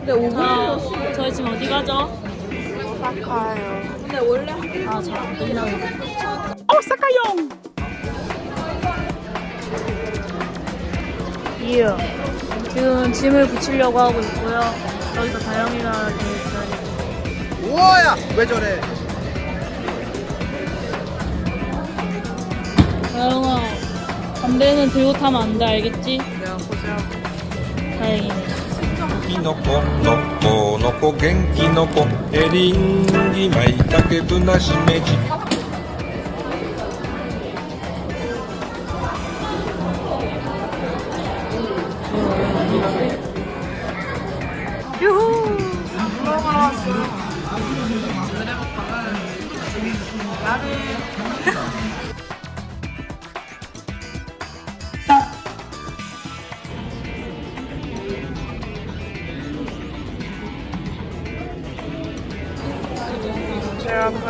근데 5분 아, 저희 지금 어디 가죠? 오사카요. 근데 원래 아, 잘안 들려요. 예. 지금 짐을 붙이려고 하고 있고요. 여기서 다영이가. 우와야 왜 저래 다영아, 담배는 들고 타면 안 돼, 알겠지? 내가 보자고. 다행이네. のこのこのこ元気のこ。エリンギマイタケブナシメジユ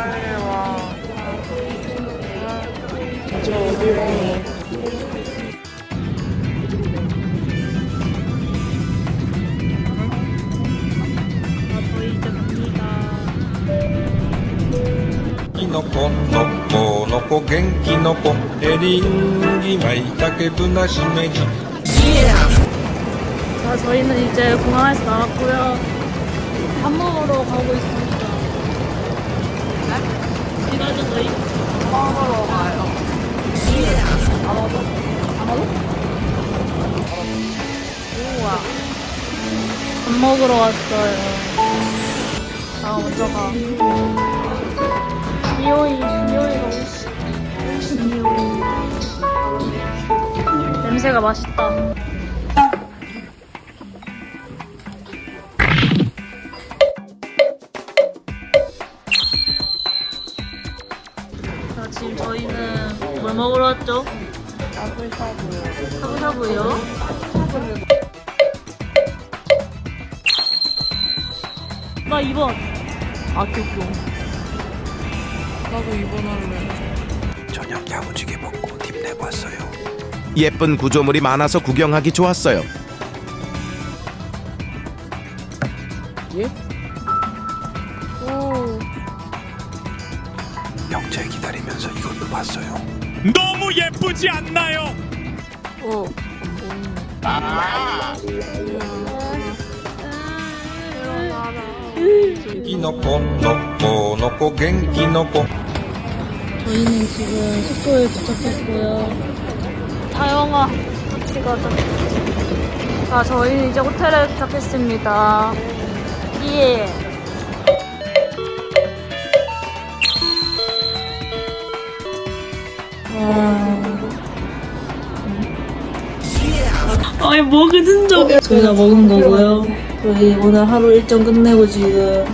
빨리 와. 저 어디 가? 아, 저희 이제 갑니다. きのこのこのこ元気の子エリンギまいたけぶなしめじ 자, 저희는 이제 공항에서 나왔고요. 밥 먹으러 가고 있습니다. 먹으러 왔어요. 아, 먼저 가. 미호이, 미호이 너무 씨. 미호이. 냄새가 맛있다. 왔죠? 샤브샤브요. 샤브샤브요. 나 2번. 아, 교교. 나도 이번 할래. 저녁 야무지게 먹고 힘내고 왔어요. 예쁜 구조물이 많아서 구경하기 좋았어요. 예? 오. 영재 기다리면서 이것도 봤어요. 너무 예쁘지 않나요? 오. 아. 이 저희는 지금 숙소에 도착했고요. 다영아, 같이 가자. 자, 저희는 이제 호텔에 도착했습니다. 예. 아니 먹은 흔적 저희가 먹은 거고요. 저희 오늘 하루 일정 끝내고 지금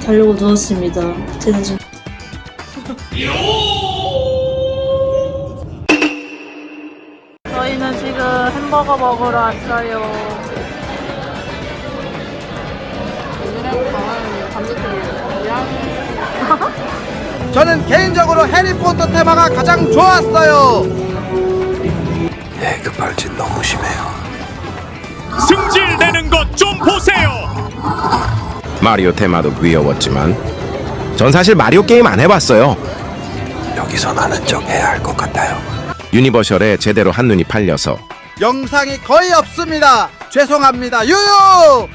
자려고 누웠습니다. 쟤는 지금 저희는 지금 햄버거 먹으러 왔어요. 오늘의 방은 감자튀김. 저는 개인적으로 해리포터 테마가 가장 좋았어요 예, 그 발진 너무 심해요. 승질 내는 것 좀 보세요. 마리오 테마도 귀여웠지만 전 사실 마리오 게임 안 해봤어요. 여기선 아는 척 해야 할 것 같아요. 유니버셜에 제대로 한눈이 팔려서 영상이 거의 없습니다 죄송합니다 유유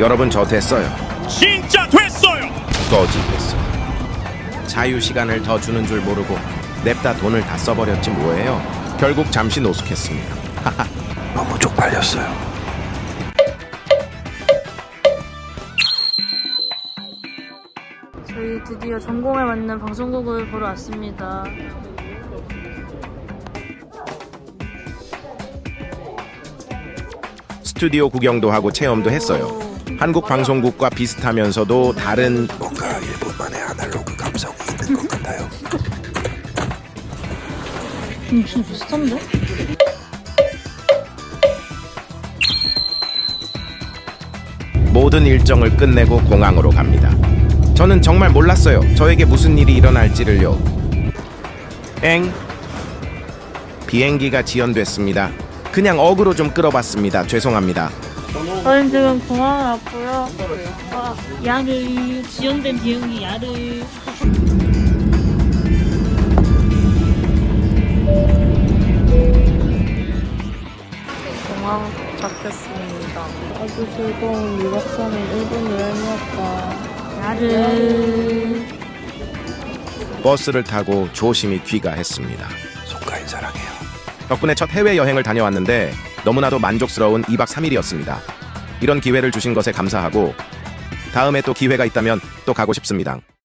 여러분 저 됐어요. 진짜 됐어요. 거지 됐어요. 자유 시간을 더 주는 줄 모르고 냅다 돈을 다 써버렸지 뭐예요. 결국 잠시 노숙했습니다. 너무 쪽팔렸어요. 저희 드디어 전공에 맞는 방송국을 보러 왔습니다 스튜디오 구경도 하고 체험도 했어요. 한국 방송국과 비슷하면서도 다른 뭔가 일본만의 아날로그 감성이 있는 것 같아요. 음, 좀 비슷한데? 모든 일정을 끝내고 공항으로 갑니다. 저는 정말 몰랐어요. 저에게 무슨 일이 일어날지를요. 엥. 비행기가 지연됐습니다. 그냥 어그로 좀 끌어봤습니다. 죄송합니다. 저는 지금 공항을 왔고요. 아, 야를 지연된 비행기 야를 공항 도착했습니다. 아주 즐거운 2박 3일 일본 여행이었다. 야를 버스를 타고 조심히 귀가했습니다. 덕분에 첫 해외 여행을 다녀왔는데 너무나도 만족스러운 2박 3일이었습니다. 이런 기회를 주신 것에 감사하고 다음에 또 기회가 있다면 또 가고 싶습니다.